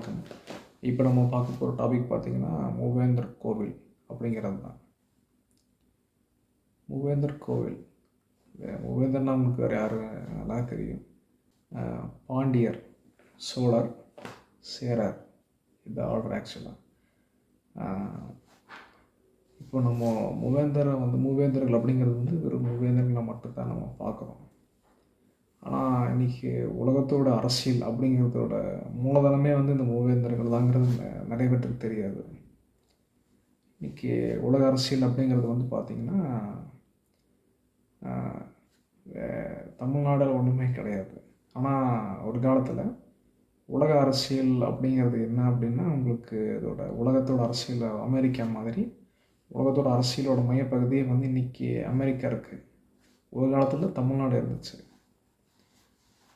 வணக்கம். இப்போ நம்ம பார்க்க போகிற டாபிக் பார்த்திங்கன்னா மூவேந்தர் கோவில் அப்படிங்கிறது தான். மூவேந்தர் கோவில். மூவேந்தர்னா உங்களுக்கு வேறு யாரும் நல்லா தெரியும். பாண்டியர் சோழர் சேரர். இந்த ஆர்டர் ஆக்சுவலாக இப்போ நம்ம மூவேந்தரை வந்து மூவேந்தர்கள் அப்படிங்கிறது வந்து வெறும் மூவேந்தர்களை மட்டும்தான் நம்ம பார்க்குறோம். ஆனால் இன்றைக்கி உலகத்தோட அரசியல் அப்படிங்கிறதோட மூலதனமே வந்து இந்த மூவேந்தர்கள் தாங்கிறது நிறைய பேருக்கு தெரியாது. இன்றைக்கி உலக அரசியல் அப்படிங்கிறது வந்து பார்த்திங்கன்னா தமிழ்நாடில் ஒன்றுமே கிடையாது. ஆனால் ஒரு காலத்தில் உலக அரசியல் அப்படிங்கிறது என்ன அப்படின்னா உங்களுக்கு இதோட உலகத்தோட அரசியல் அமெரிக்கா மாதிரி உலகத்தோட அரசியலோட மையப்பகுதியே வந்து இன்றைக்கி அமெரிக்கா இருக்குது ஒரு காலத்தில் தமிழ்நாடு இருந்துச்சு.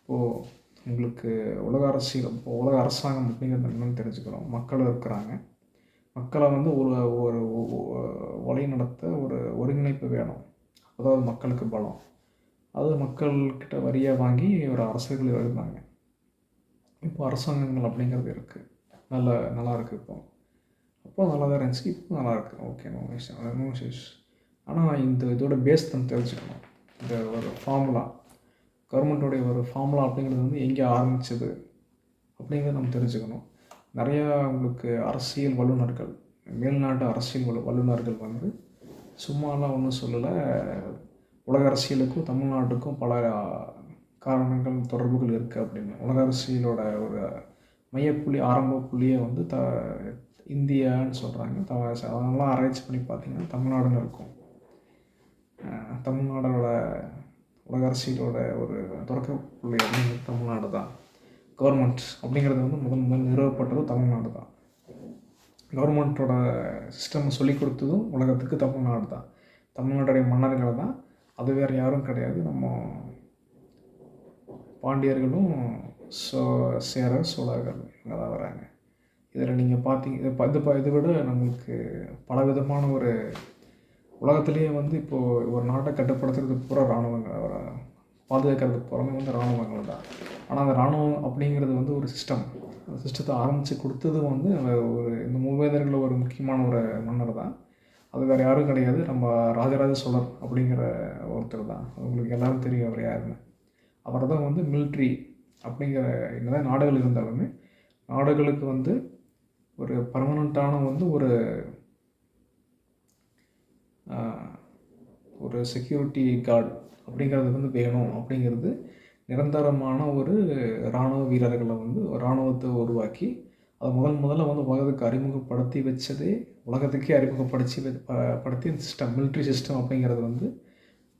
இப்போது உங்களுக்கு உலக அரசியல் இப்போ உலக அரசாங்கம் அப்படிங்கிறது என்னென்னு தெரிஞ்சுக்கிறோம். மக்கள் இருக்கிறாங்க. மக்களை வந்து ஒரு ஒரு வழி நடத்த ஒரு ஒருங்கிணைப்பு வேணும். அதாவது மக்களுக்கு பலம். அது மக்கள்கிட்ட வரியாக வாங்கி ஒரு அரசுகள் இருந்தாங்க இப்போ அரசாங்கங்கள் அப்படிங்கிறது இருக்குது நல்ல நல்லா இருக்குது இப்போ. அப்போ நல்லா தான் இருந்துச்சு. இப்போ நல்லா இருக்குது ஓகே நோ நோ ஆனால் இந்த இதோட பேஸ் நம்ம தெரிஞ்சுக்கணும். இந்த ஒரு ஃபார்முலா கவர்மெண்ட்டோடைய ஒரு ஃபார்முலா அப்படிங்கிறது வந்து எங்கே ஆரம்பித்தது அப்படிங்கிறத நம்ம தெரிஞ்சுக்கணும். நிறையா உங்களுக்கு அரசியல் வல்லுநர்கள் மேல்நாட்டு அரசியல் வல்லு வல்லுநர்கள் வந்து சும்மாலாம் ஒன்றும் சொல்லலை. உலக அரசியலுக்கும் தமிழ்நாட்டுக்கும் பல காரணங்கள் தொடர்புகள் இருக்குது அப்படின்னு. உலக அரசியலோட ஒரு மையப்புள்ளி ஆரம்ப புள்ளியை வந்து த இந்தியான்னு சொல்கிறாங்க த அதெல்லாம் ஆராய்ச்சி பண்ணி பார்த்திங்கன்னா தமிழ்நாடுன்னு இருக்கும். தமிழ்நாடோட உலக அரசியலோட ஒரு தொடக்க புள்ளி அப்படிங்கிறது தமிழ்நாடு தான் கவர்மெண்ட் அப்படிங்கிறது வந்து முதன் முதல் நிறுவப்பட்டது தமிழ்நாடு தான் கவர்மெண்ட்டோட சிஸ்டம் சொல்லிக் கொடுத்ததும் உலகத்துக்கு தமிழ்நாடு தான் தமிழ்நாட்டுடைய மன்னர்கள் தான் அது வேறு யாரும் கிடையாது. நம்ம பாண்டியர்களும் சோ சேர சோழர்கள் இங்கே தான் வராங்க. இதில் நீங்கள் பார்த்தீங்க இது இதை விட நம்மளுக்கு பலவிதமான ஒரு உலகத்துலேயே வந்து இப்போது ஒரு நாட்டை கட்டுப்படுத்துறது பூரா இராணுவங்கள் பாதுகாக்கிறதுக்கு புறமே வந்து இராணுவங்கள் தான். ஆனால் அந்த இராணுவம் அப்படிங்கிறது வந்து ஒரு சிஸ்டம் அந்த சிஸ்டத்தை ஆரம்பித்து கொடுத்தது வந்து ஒரு இந்த மூவேந்தர்களில் ஒரு முக்கியமான ஒரு மன்னர் தான். அது வேறு யாரும் கிடையாது. நம்ம ராஜராஜ சோழர் அப்படிங்கிற ஒருத்தர் தான். உங்களுக்கு எல்லோரும் தெரியும் அவர் யாருன்னு. அவர் தான் வந்து மில்ட்ரி அப்படிங்கிற என்னதான் நாடுகள் இருந்தாலுமே நாடுகளுக்கு வந்து ஒரு பர்மனண்ட்டான வந்து ஒரு ஒரு செக்யூரிட்டி கார்டு அப்படிங்கிறது வந்து வேணும் அப்படிங்கிறது நிரந்தரமான ஒரு இராணுவ வீரர்களை வந்து இராணுவத்தை உருவாக்கி அதை முதல் முதல்ல வந்து உலகத்துக்கு அறிமுகப்படுத்தி வச்சதே உலகத்துக்கே அறிமுகப்படுத்தி படுத்தி இந்த சிஸ்டம் மிலிட்ரி சிஸ்டம் அப்படிங்கிறது வந்து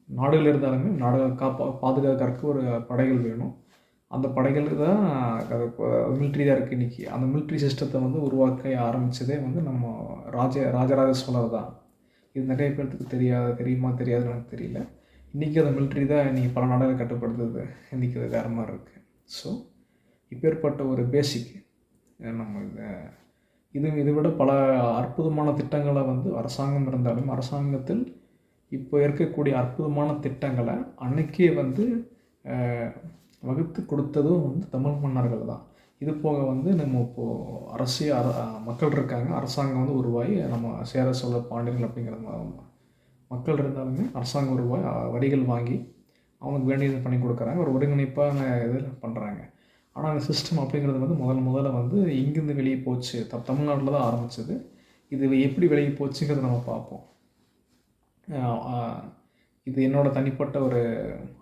நாடுகள் இருந்தாலுமே நாடுகள் காப்பா பாதுகாக்கிறதுக்கு ஒரு படைகள் வேணும். அந்த படைகள் தான் மிலிட்ரி தான் இருக்குது இன்றைக்கி அந்த மிலிட்ரி சிஸ்டத்தை வந்து உருவாக்க ஆரம்பித்ததே வந்து நம்ம ராஜ ராஜராஜ சோழர் தான். இது நிறைய பேர்த்துக்கு தெரியாது தெரியுமா தெரியாதுன்னு எனக்கு தெரியல. இன்றைக்கி அந்த மிலிட்ரி தான் இன்றைக்கி பல நாடுகள் கட்டுப்படுத்துது. இன்றைக்கி அது வேறு மாதிரி இருக்குது ஸோ இப்பேற்பட்ட ஒரு பேசிக் நம்ம இதை இது இதை விட பல அற்புதமான திட்டங்களை வந்து அரசாங்கம் இருந்தாலும் அரசாங்கத்தில் இப்போ இருக்கக்கூடிய அற்புதமான திட்டங்களை அன்னைக்கே வந்து வகுத்து கொடுத்ததும் வந்து தமிழ் மன்னர்கள் தான். இது போக வந்து நம்ம இப்போது அரசியல் மக்கள் இருக்காங்க. அரசாங்கம் வந்து உருவாகி நம்ம சேர சோழ பாண்டியர்கள் அப்படிங்கிற மக்கள் இருந்தாலுமே அரசாங்கம் உருவாகி வரிகள் வாங்கி அவங்களுக்கு வேண்டியது பண்ணி கொடுக்குறாங்க. ஒரு ஒருங்கிணைப்பான இதில் பண்ணுறாங்க ஆனால் அந்த சிஸ்டம் அப்படிங்கிறது வந்து முதல் முதல்ல வந்து இங்கேருந்து வெளியே போச்சு. த தமிழ்நாட்டில் தான் ஆரம்பிச்சது. இது எப்படி வெளியே போச்சுங்கிறத நம்ம பார்ப்போம். இது என்னோடய தனிப்பட்ட ஒரு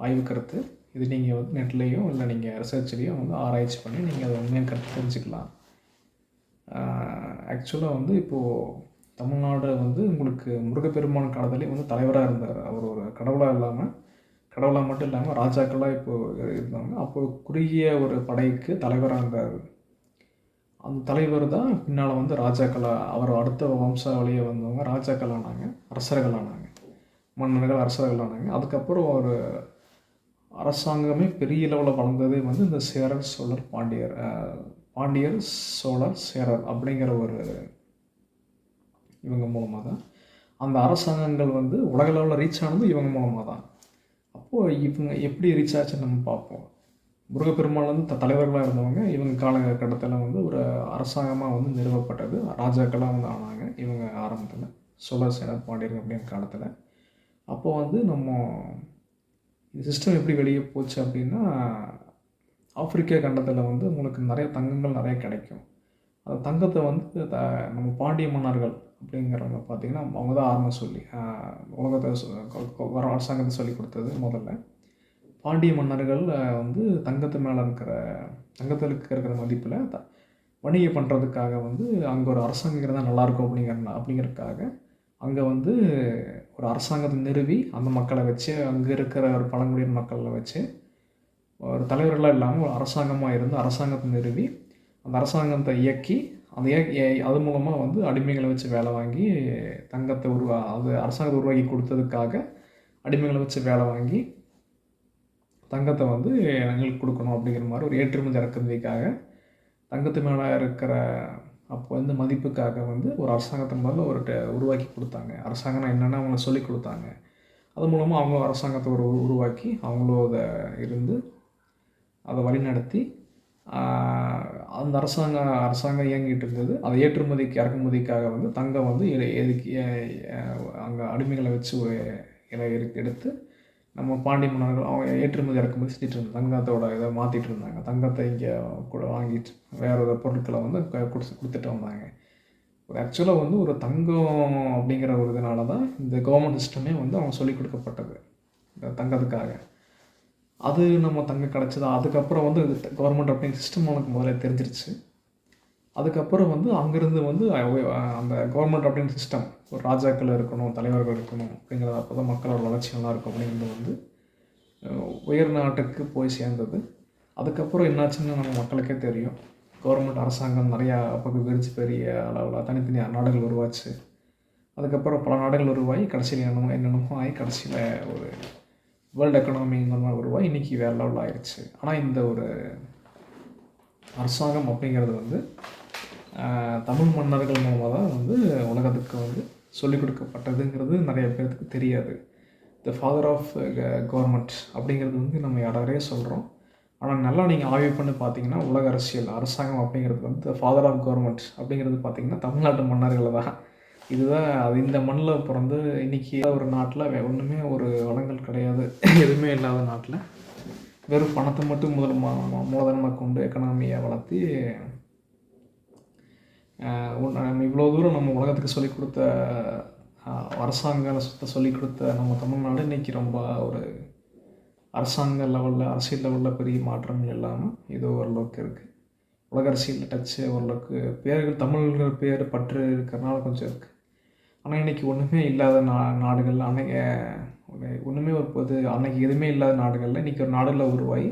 ஆய்வு கருத்து. இது நீங்கள் வந்து நெட்லேயோ இல்லை நீங்கள் ரிசர்ச்லேயும் வந்து ஆராய்ச்சி பண்ணி நீங்கள் அதை உண்மையாக கற்று தெரிஞ்சுக்கலாம். ஆக்சுவலாக வந்து இப்போது தமிழ்நாடு வந்து உங்களுக்கு முருகப்பெருமான் காலத்திலே வந்து தலைவராக இருந்தார். அவர் ஒரு கடவுளாக இல்லாமல் கடவுளாக மட்டும் இல்லாமல் ராஜாக்களாக இப்போது இருந்தாங்க. அப்போது குறுகிய ஒரு படைக்கு தலைவராக இருந்தார். அந்த தலைவர் தான் பின்னால் வந்து ராஜாக்களாக அவர் அடுத்த வம்சாவளியை வந்தவங்க ராஜாக்கள் ஆனாங்க அரசர்கள் ஆனாங்க மன்னர்கள் அரசர்கள் ஆனாங்க அதுக்கப்புறம் ஒரு அரசாங்கமே பெரிய லெவலில் வளர்ந்ததே வந்து இந்த சேரர் சோழர் பாண்டியர் பாண்டியர் சோழர் சேரர் அப்படிங்கிற ஒரு இவங்க மூலமாக தான் அந்த அரசாங்கங்கள் வந்து உலக லெவலில் ரீச் ஆனது இவங்க மூலமாக தான் அப்போது இவங்க எப்படி ரீச் ஆச்சுன்னு நம்ம பார்ப்போம். முருகப்பெருமாள் வந்து த தலைவர்களாக இருந்தவங்க இவங்க காலகட்டத்தில் வந்து ஒரு அரசாங்கமாக வந்து நிறுவப்பட்டது. ராஜாக்களாக வந்து ஆனாங்க. இவங்க ஆரம்பத்தில் சோழர் சேனர் பாண்டியர் அப்படிங்கிற காலத்தில். அப்போது வந்து நம்ம இந்த சிஸ்டம் எப்படி வெளியே போச்சு அப்படின்னா ஆப்பிரிக்கா கண்டத்தில் வந்து உங்களுக்கு நிறைய தங்கங்கள் நிறைய கிடைக்கும். அந்த தங்கத்தை வந்து த நம்ம பாண்டிய மன்னர்கள் அப்படிங்கிறவங்க பார்த்திங்கன்னா அவங்க தான் ஆரம்பம் சொல்லி உலகத்தை வர அரசாங்கத்தை சொல்லி கொடுத்தது முதல்ல. பாண்டிய மன்னர்கள் வந்து தங்கத்து மேலே இருக்கிற தங்கத்தில் இருக்கிற மதிப்பில் த வணிகம் பண்ணுறதுக்காக வந்து அங்கே ஒரு அரசாங்கம் இருந்தால் நல்லாயிருக்கும் அப்படிங்கிற அப்படிங்கிறதுக்காக அங்கே வந்து ஒரு அரசாங்கத்தை நிறுவி அந்த மக்களை வச்சு அங்கே இருக்கிற ஒரு பழங்குடியின மக்களை வச்சு ஒரு தலைவர்களாக இல்லாமல் ஒரு அரசாங்கமாக இருந்து அரசாங்கத்தை நிறுவி அந்த அரசாங்கத்தை இயக்கி அந்த அது மூலமாக வந்து அடிமைகளை வச்சு வேலை வாங்கி தங்கத்தை உருவா அது அரசாங்கத்தை உருவாக்கி கொடுத்ததுக்காக அடிமைகளை வச்சு வேலை வாங்கி தங்கத்தை வந்து எங்களுக்கு கொடுக்கணும் அப்படிங்கிற மாதிரி ஒரு ஏற்றுமதி இறக்குமதிக்காக தங்கத்து மேலே இருக்கிற அப்போ வந்து மதிப்புக்காக வந்து ஒரு அரசாங்கத்தை முதல்ல ஒரு உருவாக்கி கொடுத்தாங்க. அரசாங்கம்னா என்னென்னு அவங்கள சொல்லி கொடுத்தாங்க. அது மூலமாக அவங்க அரசாங்கத்தை ஒரு உருவாக்கி அவங்களும் அதை இருந்து அதை வழிநடத்தி அந்த அரசாங்கம் அரசாங்கம் இயங்கிட்டு இருந்தது. அதை ஏற்றுமதிக்கு இறக்குமதிக்காக வந்து தங்கம் வந்து எதுக்கு அங்கே அடிமைகளை வச்சு எடுத்து நம்ம பாண்டிய மன்னர்கள் அவங்க ஏற்றுமதி இறக்குமதி செஞ்சுட்டு இருந்தாங்க தங்கத்தோட இதை மாற்றிட்டு இருந்தாங்க. தங்கத்தை இங்கே கூட வாங்கிட்டு வேறு ஒரு பொருட்களை வந்து கொடுத்து கொடுத்துட்டு வந்தாங்க. ஒரு ஆக்சுவலாக வந்து ஒரு தங்கம் அப்படிங்கிற ஒரு இதனால தான் இந்த கவர்மெண்ட் சிஸ்டமே வந்து அவங்க சொல்லிக் கொடுக்கப்பட்டது. இந்த தங்கத்துக்காக. அது நம்ம தங்க கிடச்சதா? அதுக்கப்புறம் வந்து கவர்மெண்ட் அப்படிங்கிற சிஸ்டம் உனக்கு முதல்ல தெரிஞ்சிருச்சு. அதுக்கப்புறம் வந்து அங்கேருந்து வந்து அந்த கவர்மெண்ட் அப்படின்னு சிஸ்டம் ஒரு ராஜாக்கள் இருக்கணும் தலைவர்கள் இருக்கணும் அப்படிங்கிறது அப்போ தான் மக்களோட வளர்ச்சி நல்லா இருக்கும் அப்படிங்கிறது வந்து உயர் நாட்டுக்கு போய் சேர்ந்தது. அதுக்கப்புறம் என்னாச்சுன்னு நம்ம மக்களுக்கே தெரியும். கவர்மெண்ட் அரசாங்கம் நிறையா பக்கம் விரிச்சு பெரிய அளவில் தனித்தனி நாடுகள் உருவாச்சு. அதுக்கப்புறம் பல நாடுகள் உருவாகி கடைசியில் என்னமோ என்னென்னமோ ஆகி கடைசியில் ஒரு வேர்ல்டு எக்கனாமிங்கிற மாதிரி உருவாகி இன்றைக்கி வேறு லெவல் ஆயிடுச்சு ஆனால் இந்த ஒரு அரசாங்கம் அப்படிங்கிறது வந்து தமிழ் மன்னர்கள் மூலமாக தான் வந்து உலகத்துக்கு வந்து சொல்லிக் கொடுக்கப்பட்டதுங்கிறது நிறைய பேர்த்துக்கு தெரியாது. த ஃபாதர் ஆஃப் கவர்மெண்ட் அப்படிங்கிறது வந்து நம்ம யாராரே சொல்கிறோம் ஆனால் நல்லா நீங்கள் ஆய்வு பண்ணி பார்த்தீங்கன்னா உலக அரசியல் அரசாங்கம் அப்படிங்கிறது வந்து த ஃபாதர் ஆஃப் கவர்மெண்ட் அப்படிங்கிறது பார்த்தீங்கன்னா தமிழ்நாட்டு மன்னர்கள் தான். இதுதான் அது இந்த மண்ணில் பிறந்து இன்றைக்கி ஒரு நாட்டில் ஒன்றுமே ஒரு வளங்கள் கிடையாது. எதுவுமே இல்லாத நாட்டில். வெறும் பணத்தை மட்டும் முதல் மூலதனமாக கொண்டு எக்கனாமியை வளர்த்தி நம்ம இவ்வளோ தூரம் நம்ம உலகத்துக்கு சொல்லிக் கொடுத்த அரசாங்க சொல்லிக் கொடுத்த நம்ம தமிழ்நாடு இன்றைக்கி ரொம்ப ஒரு அரசாங்க லெவலில் அரசியல் லெவலில் பெரிய மாற்றங்கள் இல்லாமல் இது ஓரளவுக்கு இருக்குது உலக அரசியலில் டச்சு ஓரளவுக்கு பேர்கள் தமிழ்கள் பேர் பற்று இருக்கிறனால கொஞ்சம் இருக்குது ஆனால் இன்றைக்கி ஒன்றுமே இல்லாத நா நாடுகள் அன்னைக்கு ஒன்றுமே ஒரு பொது அன்றைக்கி எதுவுமே இல்லாத நாடுகளில் இன்றைக்கி ஒரு நாடுகளில் உருவாகி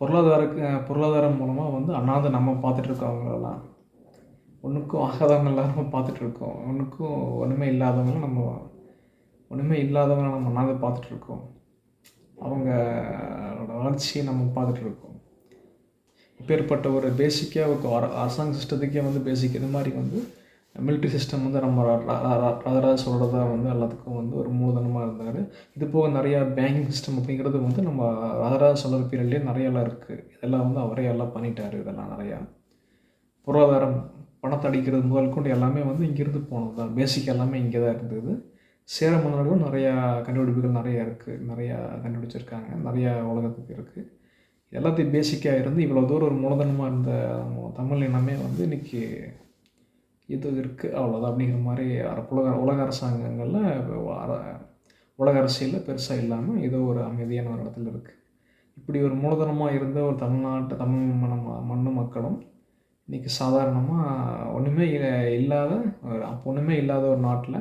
பொருளாதார பொருளாதாரம் மூலமாக வந்து அண்ணாந்து நம்ம பார்த்துட்ருக்கோம் அவங்களெல்லாம். ஒன்றுக்கும் ஆகாதவங்க எல்லாரும் பார்த்துட்ருக்கோம். ஒன்றுக்கும் ஒன்றுமே இல்லாதவங்களும் நம்ம ஒன்றுமே இல்லாதவங்க நம்ம அண்ணாந்து பார்த்துட்ருக்கோம். அவங்களோட வளர்ச்சியை நம்ம பார்த்துட்ருக்கோம். இப்பேற்பட்ட ஒரு பேசிக்காக ஒரு அரசாங்க சிஸ்டத்துக்கே வந்து பேசிக் இது மாதிரி வந்து மிலிட்ரி சிஸ்டம் வந்து நம்ம ராஜராஜ சொல்கிறதா வந்து எல்லாத்துக்கும் வந்து ஒரு மூலதனமாக இருந்தார். இது போக நிறையா பேங்கிங் சிஸ்டம் அப்படிங்கிறது வந்து நம்ம ராஜராஜ சோழர் பீரியட்லேயே நிறையெல்லாம் இருக்குது இதெல்லாம் வந்து அவரே எல்லாம் பண்ணிட்டார். இதெல்லாம் நிறையா. பொருளாதாரம் பணத்தை அடிக்கிறது முதல் கொண்டு எல்லாமே வந்து இங்கேருந்து போனது தான் பேசிக் எல்லாமே இங்கே தான் இருந்தது. சேர மன்னர்களும் நிறையா கண்டுபிடிப்புகள் நிறையா இருக்குது நிறையா கண்டுபிடிச்சிருக்காங்க. நிறையா உலகத்துக்கு இருக்குது எல்லாத்தையும் பேசிக்காக இருந்து இவ்வளோ தூரம் ஒரு மூலதனமாக இருந்த தமிழ் இனமே வந்து இன்றைக்கி இது இருக்குது அவ்வளோதான் அப்படிங்கிற மாதிரி உலக உலக அரசாங்கங்களில் உலக அரசியலில் பெருசாக இல்லாமல் ஏதோ ஒரு அமைதியான ஒரு இடத்துல இருக்குது இப்படி ஒரு மூலதனமாக இருந்த ஒரு தமிழ்நாட்டு தமிழ் மன மண்ணு மக்களும் இன்றைக்கி சாதாரணமாக ஒன்றுமே இல்லாத அப்போ ஒன்றுமே இல்லாத ஒரு நாட்டில்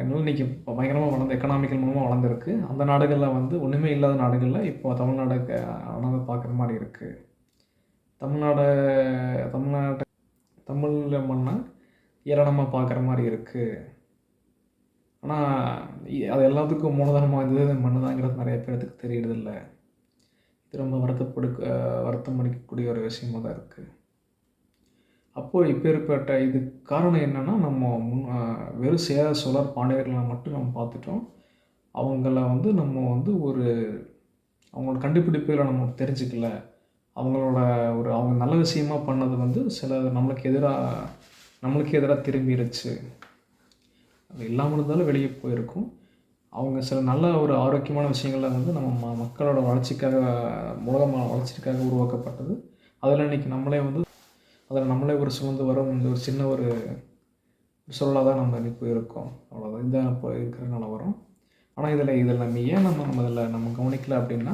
இன்னும் இன்றைக்கி பயங்கரமாக வளர்ந்து எக்கனாமிக்கல் மூலமாக வளர்ந்துருக்கு. அந்த நாடுகளில் வந்து ஒன்றுமே இல்லாத நாடுகளில் இப்போ தமிழ்நாடு வளர்ந்து பார்க்குற மாதிரி இருக்குது தமிழ்நாடு தமிழ்நாட்டை தமிழில் மண்ணை ஏராளமாக பார்க்குற மாதிரி இருக்குது ஆனால் அது எல்லாத்துக்கும் மூலதனமாக இருந்தது மண்ணு தாங்கிறது நிறைய பேர்த்துக்கு தெரியறதில்ல. இது ரொம்ப வருத்தப்படு வருத்தம் அளிக்கக்கூடிய ஒரு விஷயமாக தான் இருக்குது அப்போது இப்பேற்பட்ட இது காரணம் என்னென்னா நம்ம முன் வெறும் சேர சோழர் பாண்டியர்களை மட்டும் நம்ம பார்த்துட்டோம். அவங்கள வந்து நம்ம வந்து ஒரு அவங்களோட கண்டுபிடிப்புகளை நம்ம தெரிஞ்சுக்கல. அவங்களோட ஒரு அவங்க நல்ல விஷயமா பண்ணது வந்து சில நம்மளுக்கு எதிராக நம்மளுக்கு எதிராக திரும்பிடுச்சு அது இல்லாமல் இருந்தாலும் வெளியே போயிருக்கும். அவங்க சில நல்ல ஒரு ஆரோக்கியமான விஷயங்களை வந்து நம்ம ம மக்களோட வளர்ச்சிக்காக உலக வளர்ச்சிக்காக உருவாக்கப்பட்டது. அதில் இன்றைக்கி நம்மளே வந்து அதில் நம்மளே ஒரு சுமந்து வரும் இந்த ஒரு சின்ன ஒரு சொல்லாக தான் நம்ம இப்போ இருக்கோம் அவ்வளோதான் இந்த இப்போ இருக்கிற நிலவரம் ஆனால் இதில் இதில் நம்ம ஏன் நம்ம நம்ம இதில் நம்ம கவனிக்கல அப்படின்னா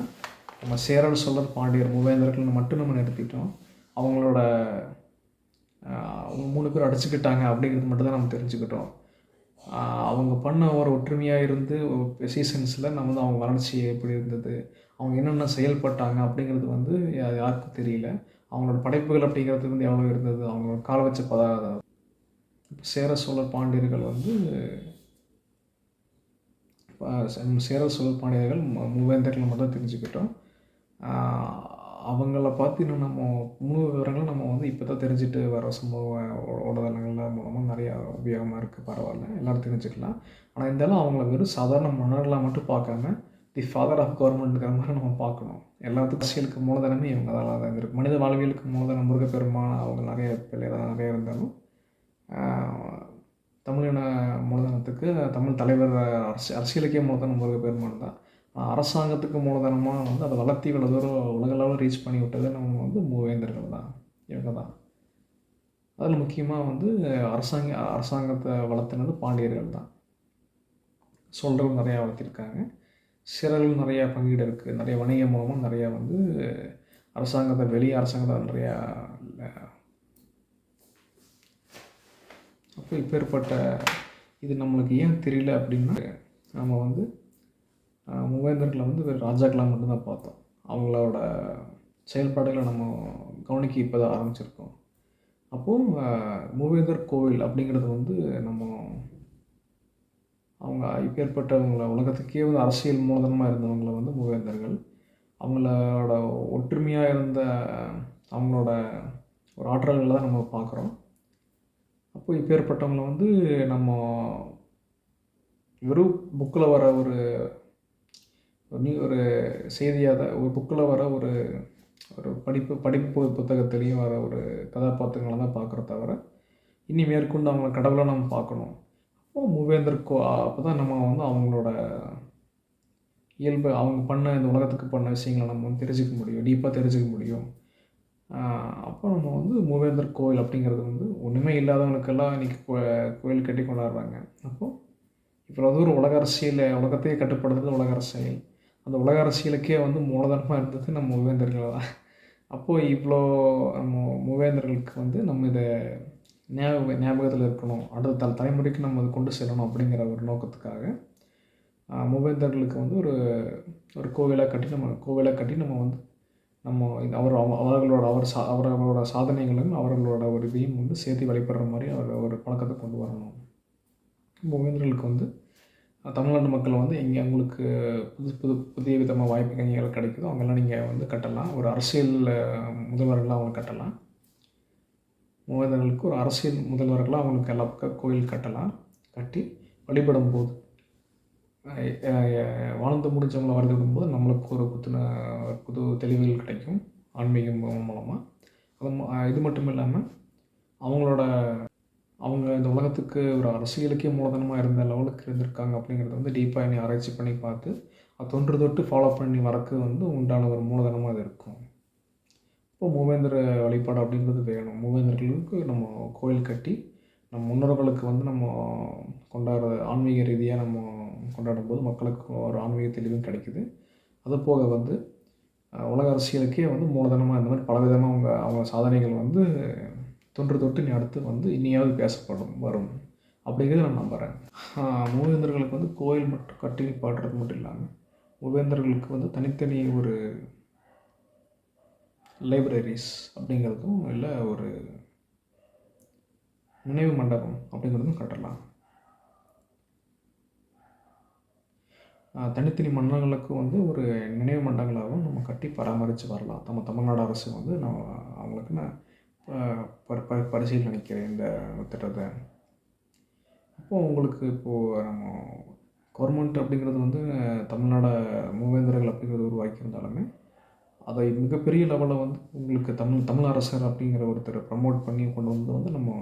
நம்ம சேரல் சொல்லர் பாண்டியர் மூவேந்தர்கள் மட்டும் நம்ம நிறுத்திட்டோம். அவங்களோட மூணு பேர் அடிச்சுக்கிட்டாங்க அப்படிங்கிறது மட்டும் தான் நம்ம தெரிஞ்சுக்கிட்டோம். அவங்க பண்ண ஒரு ஒற்றுமையாக இருந்து சீசன்ஸில் நம்ம வந்து அவங்க வளர்ச்சி எப்படி இருந்தது அவங்க என்னென்ன செயல்பட்டாங்க அப்படிங்கிறது வந்து யாருக்கும் தெரியல. அவங்களோட படைப்புகள் அப்படிங்கிறது வந்து எவ்வளோ இருந்தது? அவங்களோட கால வச்ச பதா சேர சோழர் பாண்டியர்கள் வந்து சேர சோழர் பாண்டியர்கள் மூவேந்தர்கள் மட்டும் தெரிஞ்சுக்கிட்டோம். அவங்கள பார்த்து இன்னும் நம்ம முழு விவரங்களும் நம்ம வந்து இப்போ தான் தெரிஞ்சுட்டு வர சமூக ஊடகங்களில் மூலமாக நிறையா உபயோகமாக இருக்குது பரவாயில்ல. எல்லோரும் தெரிஞ்சுக்கலாம். ஆனால் இருந்தாலும் அவங்கள வெறும் சாதாரண மன்னர்களாக மட்டும் பார்க்காம தி ஃபாதர் ஆஃப் கவர்மெண்ட்டுங்கிற மாதிரி நம்ம பார்க்கணும். எல்லாத்துக்கும் அரசியலுக்கு மூலதனமே இவங்க தான். தான் இருக்குது மனித வாழ்வியலுக்கு மூலதனம் முருகப்பெருமான் அவங்க நிறைய பிள்ளைகள் நிறைய இருந்தாலும் தமிழின மூலதனத்துக்கு தமிழ் தலைவர் அரசு அரசியலுக்கே மூலதனம் முருகப்பெருமான் தான். அரசாங்கத்துக்கு மூலதனமாக வந்து அதை வளர்த்தி இவ்வளோ தூரம் உலகளவில் ரீச் பண்ணி விட்டது நம்ம வந்து மூவேந்தர்கள் தான். இவங்க தான். அதில் முக்கியமாக வந்து அரசாங்க அரசாங்கத்தை வளர்த்துனது பாண்டியர்கள் தான். சொல்கிறவங்க நிறையா வளர்த்திருக்காங்க. சிறர்கள் நிறையா பங்கீடு இருக்குது நிறைய வணிகம் மூலமாக நிறையா வந்து அரசாங்கத்தை வெளி அரசாங்கத்தை நிறையா அப்போ இப்பேற்பட்ட இது நம்மளுக்கு ஏன் தெரியல அப்படின்னா நம்ம வந்து மூவேந்தர்களை வந்து வெறும் ராஜாக்களாக மட்டும்தான் பார்த்தோம். அவங்களோட செயல்பாடுகளை நம்ம கவனிக்க இப்போ தான் ஆரம்பிச்சிருக்கோம் அப்போது மூவேந்தர் கோவில் அப்படிங்கிறது வந்து நம்ம அவங்க இப்பேற்பட்டவங்களை உலகத்துக்கே வந்து அரசியல் மூலதனமாக இருந்தவங்கள வந்து மூவேந்தர்கள் அவங்களோட ஒற்றுமையாக இருந்த அவங்களோட ஒரு ஆற்றல்களை தான் நம்ம பார்க்குறோம். அப்போ இப்பேற்பட்டவங்கள வந்து நம்ம வெறும் புக்கில் வர ஒரு ஒரு செய்தியாக தான் ஒரு புக்கில் வர ஒரு ஒரு படிப்பு படிப்பு புத்தகத்துலேயும் வர ஒரு கதாபாத்திரங்களை தான் பார்க்குற தவிர இனி மேற்கொண்டு அவங்கள கடவுளாக நம்ம பார்க்கணும். மூவேந்தர் கோ அப்போ தான் நம்ம வந்து அவங்களோட இயல்பு அவங்க பண்ண இந்த உலகத்துக்கு பண்ண விஷயங்களை நம்ம வந்து தெரிஞ்சுக்க முடியும் டீப்பாக தெரிஞ்சுக்க முடியும். அப்போ நம்ம வந்து மூவேந்தர் கோவில் அப்படிங்கிறது வந்து ஒன்றுமே இல்லாதவங்களுக்கெல்லாம் இன்றைக்கி கோயில் கட்டி கொண்டாடுறாங்க. அப்போது இவ்வளோ தூரம் உலக அரசியல் உலகத்தையே கட்டுப்படுத்துறது உலக அரசியல். அந்த உலக அரசியலுக்கே வந்து மூலதனமாக இருந்தது நம்ம மூவேந்தர்கள் தான். அப்போது இவ்வளோ நம்ம மூவேந்தர்களுக்கு வந்து நம்ம இதை ஞாபக ஞாபகத்தில் இருக்கணும். அடுத்த தல் தலைமுறைக்கு நம்ம அதை கொண்டு செல்லணும் அப்படிங்கிற ஒரு நோக்கத்துக்காக மூவேந்தர்களுக்கு வந்து ஒரு ஒரு கோவிலாக கட்டி நம்ம கோவிலாக கட்டி நம்ம வந்து நம்ம அவர் அவர்களோட அவர் சா அவர்களோட சாதனைகளையும் அவர்களோட ஒரு இதையும் வந்து சேர்த்து வழிபடுற மாதிரி அவர் ஒரு பழக்கத்தை கொண்டு வரணும். மூவேந்தர்களுக்கு வந்து தமிழ்நாட்டு மக்கள் வந்து இங்கே அவங்களுக்கு புது புது புதிய விதமாக வாய்ப்பு எங்கே கிடைக்குதோ அவங்கெல்லாம் நீங்கள் வந்து கட்டலாம். ஒரு அரசியல் முதல்வர்களாக அவங்க கட்டலாம். மூவேந்தர்களுக்கு ஒரு அரசியல் முதல்வர்களாக அவங்களுக்கு எல்லா பக்கம் கோயில் கட்டலாம் கட்டி வழிபடும் போது வாழ்ந்து முடிஞ்சவங்களை வழிபடும் போது நம்மளுக்கு ஒரு புத்துண புது தெளிவுகள் கிடைக்கும் ஆன்மீகம் மூலமாக அது இது மட்டும் இல்லாமல் அவங்களோட அவங்க இந்த உலகத்துக்கு ஒரு அரசியலுக்கே மூலதனமாக இருந்த லெவலுக்கு இருந்திருக்காங்க அப்படிங்கிறத வந்து டீப்பாக என்னை ஆராய்ச்சி பண்ணி பார்த்து அது தொன்று தொட்டு ஃபாலோ பண்ணி வரக்கு வந்து உண்டான ஒரு மூலதனமாக அது இருக்கும். இப்போ மூவேந்திர வழிபாடு அப்படின்றது வேணும். மூவேந்தர்களுக்கு நம்ம கோயில் கட்டி நம்ம முன்னோர்களுக்கு வந்து நம்ம கொண்டாடுற ஆன்மீக ரீதியாக நம்ம கொண்டாடும் போது மக்களுக்கு ஒரு ஆன்மீக தெளிவும் கிடைக்குது. அது போக வந்து உலக அரசியலுக்கே வந்து மூலதனமாக இந்த மாதிரி பலவிதமாக அவங்க அவங்க சாதனைகள் வந்து தொன்று தொட்டு நீ அடுத்து வந்து இனியாவது பேசப்படும் வரும். அப்படிங்கிறத நான் நம்புகிறேன் மூவேந்தர்களுக்கு வந்து கோயில் மட்டும் கட்டி பாடுறது மட்டும் இல்லாமல் மூவேந்தர்களுக்கு வந்து தனித்தனி ஒரு லைப்ரரிஸ் அப்படிங்கிறதுக்கும் இல்லை ஒரு நினைவு மண்டபம் அப்படிங்கிறதும் கட்டலாம். தனித்தனி மன்னர்களுக்கு வந்து ஒரு நினைவு மண்டங்களாகவும் நம்ம கட்டி பராமரித்து வரலாம். நம்ம தமிழ்நாடு அரசு வந்து நான் அவங்களுக்கு நான் ப ப பரிசீலனைக்கிறேன் இந்த திட்டத்தை அப்போது உங்களுக்கு இப்போது நம்ம கவர்மெண்ட் அப்படிங்கிறது வந்து தமிழ்நாடு மூவேந்தர்கள் அப்படிங்கிறது உருவாக்கியிருந்தாலுமே அதை மிகப்பெரிய லெவலில் வந்து உங்களுக்கு தமிழ் தமிழ் அரசர் அப்படிங்கிற ஒருத்தர் ப்ரமோட் பண்ணி கொண்டு வந்து வந்து நம்ம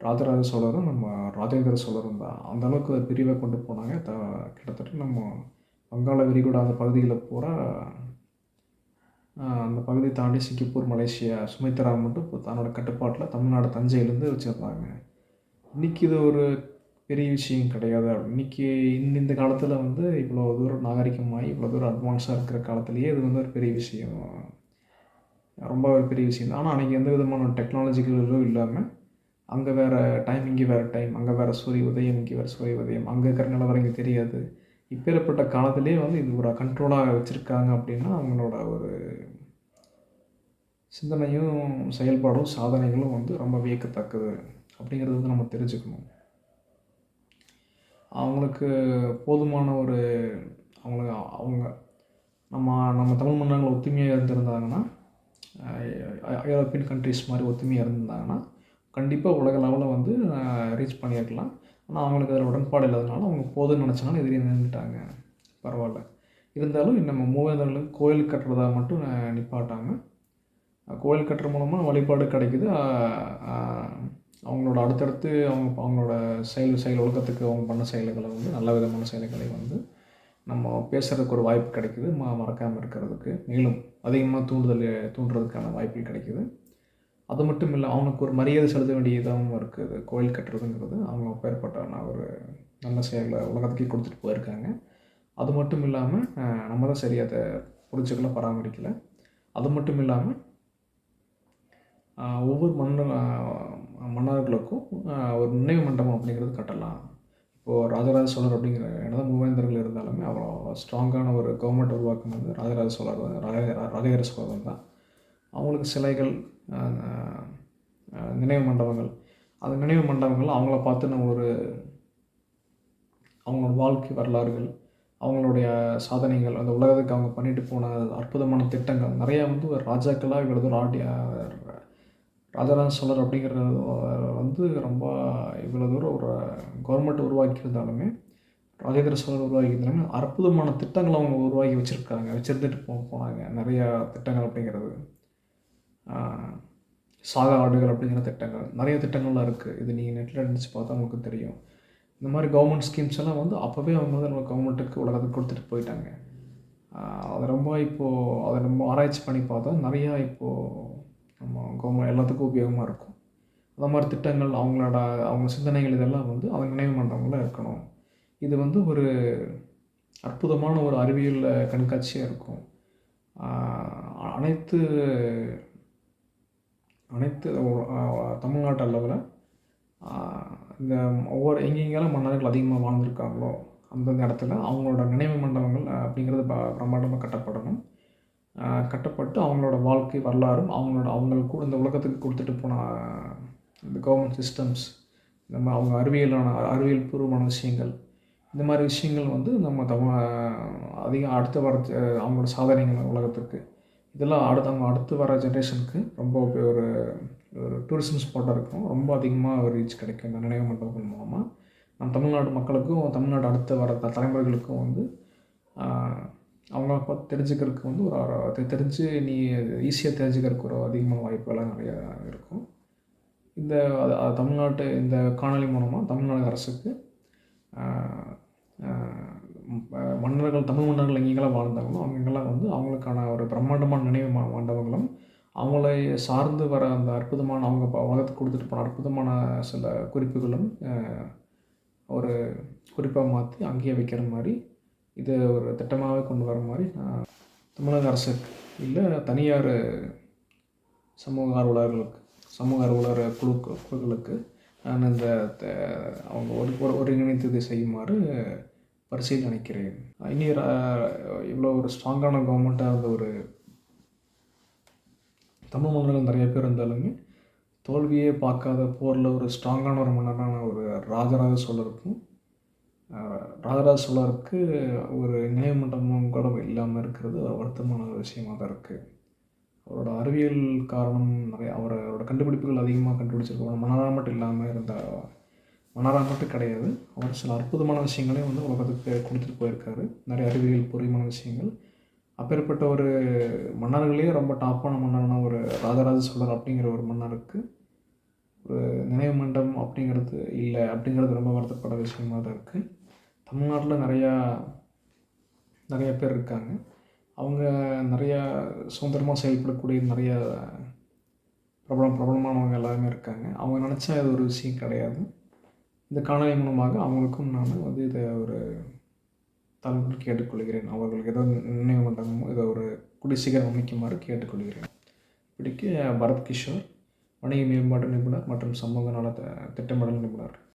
ராஜராஜ சோழரும் நம்ம ராஜேந்திர சோழரும் தான். அந்த அளவுக்கு பிரிவை கொண்டு போனாங்க. த கிட்டத்தட்ட நம்ம வங்காள விரிகுடா அந்த பகுதியில் பூரா அந்த பகுதியை தாண்டி சிங்கப்பூர் மலேசியா சுமித்ரா மட்டும் இப்போ தன்னோட கட்டுப்பாட்டில் தமிழ்நாடு தஞ்சையிலேருந்து வச்சுருந்தாங்க. இன்றைக்கி இது ஒரு பெரிய விஷயம் கிடையாது. இன்றைக்கி இந்த இந்த காலத்தில் வந்து இவ்வளோ தூரம் நாகரிகமாகி இவ்வளோ தூரம் அட்வான்ஸாக இருக்கிற காலத்துலேயே இது வந்து ஒரு பெரிய விஷயம். ரொம்ப ஒரு பெரிய விஷயம். தான் ஆனால் அன்றைக்கி எந்த விதமான டெக்னாலஜிகளும் இல்லாமல் அங்கே வேறு டைம் இங்கே வேறு டைம் அங்கே வேறு சூரிய உதயம் இங்கே வேறு சூரிய உதயம் அங்கே இருக்கிற நிலவரம் இங்கே தெரியாது. இப்பேற்பட்ட காலத்திலே வந்து இது ஒரு கண்ட்ரோலாக வச்சுருக்காங்க அப்படின்னா அவங்களோட ஒரு சிந்தனையும் செயல்பாடும் சாதனைகளும் வந்து ரொம்ப வியக்கத்தக்கது. அப்படிங்கிறது வந்து நம்ம தெரிஞ்சுக்கணும். அவங்களுக்கு போதுமான ஒரு அவங்களுக்கு அவங்க நம்ம நம்ம தமிழ் மன்னர்கள் ஒத்துமையாக இருந்திருந்தாங்கன்னா ஐரோப்பியன் கண்ட்ரிஸ் மாதிரி ஒத்துமையாக இருந்திருந்தாங்கன்னா கண்டிப்பாக உலக லெவலில் வந்து ரீச் பண்ணியிருக்கலாம். ஆனால் அவங்களுக்கு அதில் உடன்பாடு இல்லாதனால அவங்க போதும்னு நினச்சனால எதிரே நின்றுட்டாங்க பரவாயில்ல. இருந்தாலும் நம்ம மூவேந்தர்களுக்கு கோயில் கட்டுறதா மட்டும் அஹ், கோயில் கட்டுற மூலமாக வழிபாடு கிடைக்குது. அவங்களோட அடுத்தடுத்து அவங்க அவங்களோட செயல் செயல் ஒழுக்கத்துக்கு அவங்க பண்ண செயல்களை வந்து நல்ல விதமான செயல்களை வந்து நம்ம பேசுகிறதுக்கு ஒரு வாய்ப்பு கிடைக்குது. ம மறக்காமல் இருக்கிறதுக்கு. மேலும் அதிகமாக தூண்டுதல் தூண்டுறதுக்கான வாய்ப்புகள் கிடைக்குது. அது மட்டும் இல்லை அவனுக்கு ஒரு மரியாதை செலுத்த வேண்டியதாகவும் இருக்குது. கோயில் கட்டுறதுங்கிறது அவங்க பேர்பட்டான ஒரு நல்ல செயலை உலகத்துக்கே கொடுத்துட்டு போயிருக்காங்க. அது மட்டும் இல்லாமல் நம்ம தான் சரி அதை புரிஞ்சுக்கல பராமரிக்கலை. அது மட்டும் இல்லாமல் ஒவ்வொரு மன்னர் மன்னர்களுக்கும் ஒரு நினைவு மண்டபம் அப்படிங்கிறது கட்டலாம். இப்போது ராஜராஜ சோழர் அப்படிங்கிற எனது மூவேந்தர்கள் இருந்தாலுமே அவ்வளோ ஸ்ட்ராங்கான ஒரு கவர்மெண்ட் உருவாக்கம் வந்து ராஜராஜ சோழர் தான் ராஜ ராஜேந்திர சோழர் தான். அவங்களுக்கு சிலைகள் நினைவு மண்டபங்கள். அந்த நினைவு மண்டபங்கள் அவங்கள பார்த்து நம்ம ஒரு அவங்களோட வாழ்க்கை வரலாறுகள் அவங்களுடைய சாதனைகள் அந்த உலகத்துக்கு அவங்க பண்ணிட்டு போன அற்புதமான திட்டங்கள் நிறையா வந்து ஒரு ராஜாக்களாக இவ்வளோ தூரம் ஆடி ராஜராஜ சோழர் அப்படிங்கிற வந்து ரொம்ப இவ்வளோ தூரம் ஒரு கவர்மெண்ட் உருவாக்கியிருந்தாலுமே ராஜேந்திர சோழர் உருவாக்கியிருந்தாலுமே அற்புதமான திட்டங்களை அவங்க உருவாக்கி வச்சுருக்காங்க வச்சுருந்துட்டு போ போனாங்க. நிறையா திட்டங்கள் அப்படிங்கிறது. சாக ஆடுகள் அப்படிங்கிற திட்டங்கள். நிறைய திட்டங்கள்லாம் இருக்குது இது நீங்கள் நெட்டில் நினச்சி பார்த்தா உங்களுக்கு தெரியும். இந்த மாதிரி கவர்மெண்ட் ஸ்கீம்ஸ் எல்லாம் வந்து அப்போவே அவங்க வந்து நம்ம கவர்மெண்ட்டுக்கு உலகத்துக்கு கொடுத்துட்டு போயிட்டாங்க. அதை அது ரொம்ப இப்போது அதை நம்ம ஆராய்ச்சி பண்ணி பார்த்தா நிறையா இப்போது நம்ம கவர்மெண்ட் எல்லாத்துக்கும் உபயோகமாக இருக்கும். அந்த மாதிரி திட்டங்கள் அவங்களோட அவங்க சிந்தனைகள் இதெல்லாம் வந்து அவங்க நினைவு மண்டபங்களில் இருக்கணும். இது வந்து ஒரு அற்புதமான ஒரு அறிவியல் கண்காட்சியாக இருக்கும். அனைத்து அனைத்து தமிழ்நாட்டு அளவில் இந்த ஒவ்வொரு எங்கெங்கெல்லாம் மன்னர்கள் அதிகமாக வாழ்ந்திருக்காங்களோ அந்தந்த இடத்துல அவங்களோட நினைவு மண்டபங்கள் அப்படிங்கிறது ப பிரம்மாண்டமாக கட்டப்படணும். கட்டப்பட்டு அவங்களோட வாழ்க்கை வரலாறும் அவங்களோட அவங்களுக்கு கூட இந்த உலகத்துக்கு கொடுத்துட்டு போன இந்த கவர்மெண்ட் சிஸ்டம்ஸ் இந்த மாதிரி அவங்க அறிவியலான அறிவியல் பூர்வமான விஷயங்கள் இந்த மாதிரி விஷயங்கள் வந்து நம்ம தமிழ் அதிகம் அடுத்து வர அவங்களோட சாதனைகள் உலகத்துக்கு இதெல்லாம் அடுத்து அவங்க அடுத்து வர ஜென்ரேஷனுக்கு ரொம்ப ஒரு ஒரு டூரிசம் ஸ்பாட்டாக இருக்கும். ரொம்ப அதிகமாக ஒரு ரீச் கிடைக்கும் இந்த நினைவு மண்டபங்கள் மூலமாக நம்ம தமிழ்நாடு மக்களுக்கும் தமிழ்நாடு அடுத்து வர த- தலைமுறைகளுக்கும் வந்து அவங்கள பார்த்து தெரிஞ்சுக்கிறதுக்கு வந்து ஒரு தெரிஞ்சு நீ ஈஸியாக தெரிஞ்சுக்கிறதுக்கு ஒரு அதிகமான வாய்ப்புகள்லாம் நிறையா இருக்கும். இந்த தமிழ்நாட்டு இந்த காணொளி மூலமாக தமிழ்நாடு அரசுக்கு மன்னர்கள் தமிழ் மன்னர்கள் எங்கெங்கெல்லாம் வாழ்ந்தாங்களோ அங்கெங்கெல்லாம் வந்து அவங்களுக்கான ஒரு பிரம்மாண்டமான நினைவு மா மண்டபங்களும் அவங்களை சார்ந்து வர அந்த அற்புதமான அவங்க உலகத்துக்கு கொடுத்துட்டு போன அற்புதமான சில குறிப்புகளும் ஒரு குறிப்பாக மாற்றி அங்கேயே வைக்கிற மாதிரி இதை ஒரு திட்டமாகவே கொண்டு வர மாதிரி நான் தமிழக அரசுக்கு இல்லை தனியார் சமூக ஆர்வலர்களுக்கு சமூக ஆர்வலர் குழு குழுக்களுக்கு நான் இந்த த- அவங்க ஒரு ஒரு ஒருங்கிணைத்து இதை செய்யுமாறு பரிசீலனைக்கிறேன். இனி இவ்வளோ ஒரு ஸ்ட்ராங்கான கவர்மெண்ட்டாக இருந்த ஒரு தமிழ் மன்னர்கள் நிறைய பேர் இருந்தாலுமே தோல்வியே பார்க்காத போரில் ஒரு ஸ்ட்ராங்கான ஒரு மன்னரான ஒரு ராஜராஜ சோழருக்கும் ராஜராஜ சோழருக்கு ஒரு நினைவு மண்டபம் கூட இல்லாமல் இருக்கிறது ஒரு வருத்தமான ஒரு விஷயமாக தான் இருக்குது அவரோட அறிவியல் காரணம் நிறைய அவரோட கண்டுபிடிப்புகள் அதிகமாக கண்டுபிடிச்சிருக்கோம் மன்னராக மட்டும் இல்லாமல் இருந்த மன்னராக மட்டும் கிடையாது. அவர் சில அற்புதமான விஷயங்களையும் வந்து உலகத்துக்கு கொடுத்துட்டு போயிருக்காரு. நிறைய அறிவியல் பூர்வமான விஷயங்கள். அப்பேற்பட்ட ஒரு மன்னர்களே ரொம்ப டாப்பான மன்னர்னா ஒரு ராஜராஜ சோழர் அப்படிங்கிற ஒரு மன்னருக்கு ஒரு நினைவு மண்டபம் அப்படிங்கிறது இல்லை அப்படிங்கிறது ரொம்ப வருத்தப்பட விஷயமா தான் இருக்குது தமிழ்நாட்டில் நிறையா நிறைய பேர் இருக்காங்க. அவங்க நிறையா சுதந்திரமாக செயல்படக்கூடிய நிறையா பிரபலம் பிரபலமானவங்க எல்லாருமே இருக்காங்க. அவங்க நினச்சா இது ஒரு விஷயம் கிடையாது. இந்த காணொலி மூலமாக அவங்களுக்கும் நான் வந்து இதை ஒரு தாழ்வுகள் கேட்டுக்கொள்கிறேன். அவர்களுக்கு ஏதோ நினைவு மண்டபமோ இதை ஒரு குடிசீகரம் அமைக்குமாறு கேட்டுக்கொள்கிறேன். இப்படிக்கு பரத் கிஷோர் வணிக மேம்பாட்டு நிபுணர் மற்றும் சமூக நல த- திட்டமிடல் நிபுணர்.